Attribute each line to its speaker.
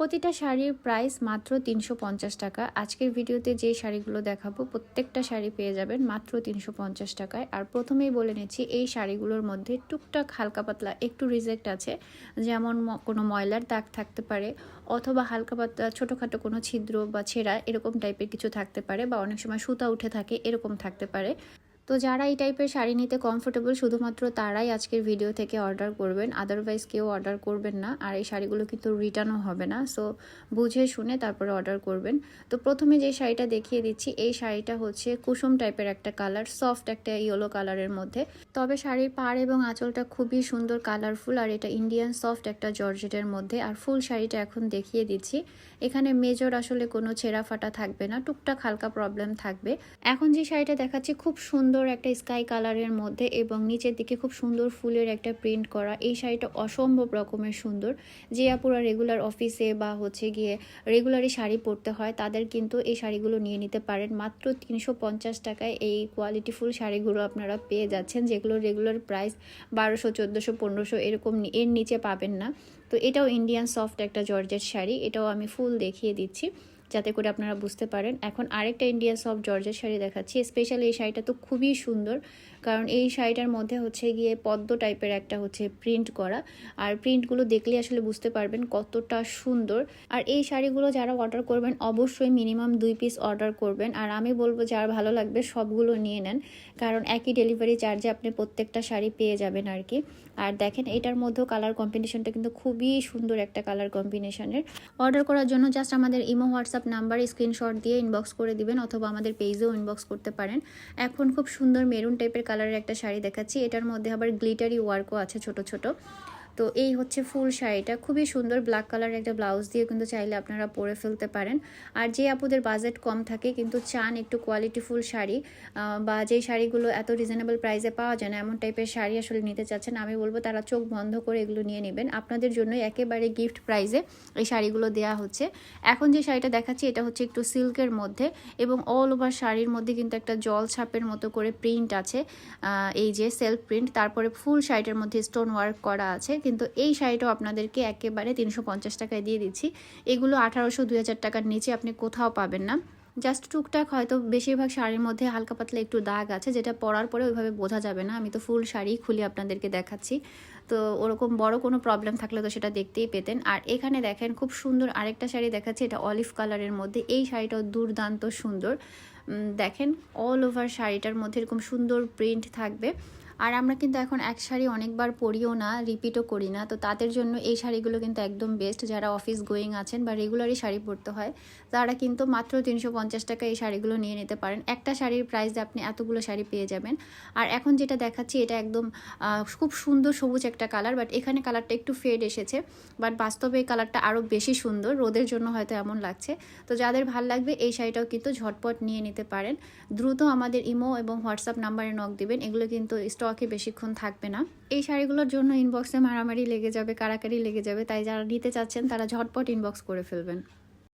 Speaker 1: প্রতিটা শাড়ির প্রাইস মাত্র তিনশো পঞ্চাশ টাকা। আজকের ভিডিওতে যে শাড়িগুলো দেখাবো, প্রত্যেকটা শাড়ি পেয়ে যাবেন মাত্র তিনশো পঞ্চাশ টাকায়। আর প্রথমেই বলে নিচ্ছি, এই শাড়িগুলোর মধ্যে টুকটাক হালকা পাতলা একটু রিজেক্ট আছে। যেমন কোনো ময়লার দাগ থাকতে পারে, অথবা হালকা পাতলা ছোটোখাটো কোনো ছিদ্র বা ছেঁড়া এরকম টাইপের কিছু থাকতে পারে, বা অনেক সময় সুতা উঠে থাকে, এরকম থাকতে পারে। তো যারা এই টাইপের শাড়ি নিতে কমফোর্টেবল শুধুমাত্র তারাই আজকের ভিডিও থেকে অর্ডার করবেন আদারওয়াইজ কেউ অর্ডার করবেন না, আর এই শাড়িগুলো কিন্তু রিটার্নও হবে না। সো বুঝে শুনে তারপরে অর্ডার করবেন। তো প্রথমে যে শাড়িটা দেখিয়ে দিচ্ছি, এই শাড়িটা হচ্ছে কুসুম টাইপের একটা কালার সফট একটা ইয়েলো কালারের মধ্যে। তবে শাড়ির পাড় এবং আঁচলটা খুবই সুন্দর কালারফুল আর এটা ইন্ডিয়ান সফট একটা জর্জেটের মধ্যে। আর ফুল শাড়িটা এখন দেখিয়ে দিচ্ছি। এখানে মেজর আসলে কোনো ছেঁড়া ফাটা থাকবে না, টুকটাক হালকা প্রবলেম থাকবে। এখন যে শাড়িটা দেখাচ্ছি, খুব সুন্দর একটা স্কাই কালারের মধ্যে এবং নিচের দিকে খুব সুন্দর ফুলের একটা প্রিন্ট করা। এই শাড়িটা অসম্ভব রকমের সুন্দর। যে আপুরা রেগুলার অফিসে বা হচ্ছে গিয়ে রেগুলারই শাড়ি পরতে হয়, তাদের কিন্তু এই শাড়িগুলো নিয়ে নিতে পারেন। মাত্র তিনশো পঞ্চাশ টাকায় এই কোয়ালিটিফুল শাড়িগুলো আপনারা পেয়ে যাচ্ছেন, যেগুলো রেগুলার প্রাইস বারোশো, চোদ্দোশো, পনেরোশো এরকম এর নিচে পাবেন না। তো এটাও ইন্ডিয়ান সফট একটা জর্জেট শাড়ি। এটাও আমি ফুল দেখিয়ে দিচ্ছি। যাতে করে আপনারা বুঝতে পারেন। এখন আরেকটা ইন্ডিয়া সফট জর্জের শাড়ি দেখাচ্ছি। স্পেশালি এই শাড়িটা তো খুবই সুন্দর। কারণ এই শাড়িটার মধ্যে হচ্ছে গিয়ে পদ্ম টাইপের একটা হচ্ছে প্রিন্ট করা। আর প্রিন্টগুলো দেখলে আসলে বুঝতে পারবেন কতটা সুন্দর। আর এই শাড়িগুলো যারা অর্ডার করবেন, অবশ্যই মিনিমাম দুই পিস অর্ডার করবেন। আর আমি বলব, যার ভালো লাগবে সবগুলো নিয়ে নেন। কারণ একই ডেলিভারি চার্জে আপনি প্রত্যেকটা শাড়ি পেয়ে যাবেন আর কি। আর দেখেন, এটার মধ্যেও কালার কম্বিনেশনটা কিন্তু খুবই সুন্দর একটা কালার কম্বিনেশনের অর্ডার করার জন্য জাস্ট আমাদের ইমো, হোয়াটসঅ্যাপ নাম্বার স্ক্রিনশট দিয়ে ইনবক্স করে দিবেন, অথবা আমাদের পেজেও ইনবক্স করতে পারেন। এখন খুব সুন্দর মেরুন টাইপের কালারের একটা শাড়ি দেখাচ্ছি। এটার মধ্যে আবার গ্লিটারি ওয়ার্কও আছে ছোট ছোট। তো এই হচ্ছে ফুল শাড়িটা। খুবই সুন্দর ব্ল্যাক কালারের একটা ব্লাউজ দিয়ে কিন্তু চাইলে আপনারা পরে ফেলতে পারেন। আর যে আপুদের বাজেট কম থাকে কিন্তু চান একটু কোয়ালিটিফুল শাড়ি বা যেই শাড়িগুলো এত রিজনেবল প্রাইসে পাওয়া যায় না, এমন টাইপের শাড়ি আসলে নিতে চাচ্ছেন, আমি বলব তারা চোখ বন্ধ করে এগুলো নিয়ে নেবেন। আপনাদের জন্য একেবারে গিফট প্রাইজে এই শাড়িগুলো দেওয়া হচ্ছে। এখন যে শাড়িটা দেখাচ্ছি, এটা হচ্ছে একটু সিল্কের মধ্যে এবং অল ওভার শাড়ির মধ্যে কিন্তু একটা জল ছাপের মতো করে প্রিন্ট আছে এই যে সেলফ প্রিন্ট তারপরে ফুল শাড়িটার মধ্যে স্টোন ওয়ার্ক করা আছে। কিন্তু এই শাড়িটাও আপনাদেরকে একেবারে তিনশো পঞ্চাশ টাকায় দিয়ে দিচ্ছি। এগুলো আঠারোশো, দুই হাজার টাকার নিচে আপনি কোথাও পাবেন না। জাস্ট টুকটাক হয়তো বেশিরভাগ শাড়ির মধ্যে হালকা পাতলা একটু দাগ আছে, যেটা পরার পরে ওইভাবে বোঝা যাবে না। আমি তো ফুল শাড়ি খুলে আপনাদেরকে দেখাচ্ছি। তো ওরকম বড় কোনো প্রবলেম থাকলে তো সেটা দেখতেই পেতেন। আর এখানে দেখেন খুব সুন্দর আরেকটা শাড়ি দেখাচ্ছি, এটা অলিভ কালারের মধ্যে। এই শাড়িটাও দুর্দান্ত সুন্দর। দেখেন অল ওভার শাড়িটার মধ্যে এরকম সুন্দর প্রিন্ট থাকবে। আর আমরা কিন্তু এখন এক শাড়ি অনেকবার পরিও না রিপিটও করি না। তো তাদের জন্য এই শাড়িগুলো কিন্তু একদম বেস্ট যারা অফিস গোয়িং আছেন বা রেগুলারই শাড়ি পরতে হয়, তারা কিন্তু মাত্র তিনশো পঞ্চাশ টাকা এই শাড়িগুলো নিয়ে নিতে পারেন। একটা শাড়ির প্রাইসে আপনি এতগুলো শাড়ি পেয়ে যাবেন। আর এখন যেটা দেখাচ্ছি, এটা একদম খুব সুন্দর সবুজ একটা কালার বাট এখানে কালারটা একটু ফেড এসেছে। বাট বাস্তবে এই কালারটা আরও বেশি সুন্দর। রোদের জন্য হয়তো এমন লাগছে। তো যাদের ভালো লাগবে, এই শাড়িটাও কিন্তু ঝটপট নিয়ে নিতে পারেন। দ্রুত আমাদের ইমো এবং হোয়াটসঅ্যাপ নাম্বারে নক দেবেন। এগুলো কিন্তু স্টকে বেশিক্ষণ থাকবে না। এই শাড়িগুলোর জন্য ইনবক্সে মারামারি লেগে যাবে, কারাকারি লেগে যাবে, তাই যারা নিতে চাচ্ছেন তারা ঝটপট ইনবক্স করে ফেলবেন।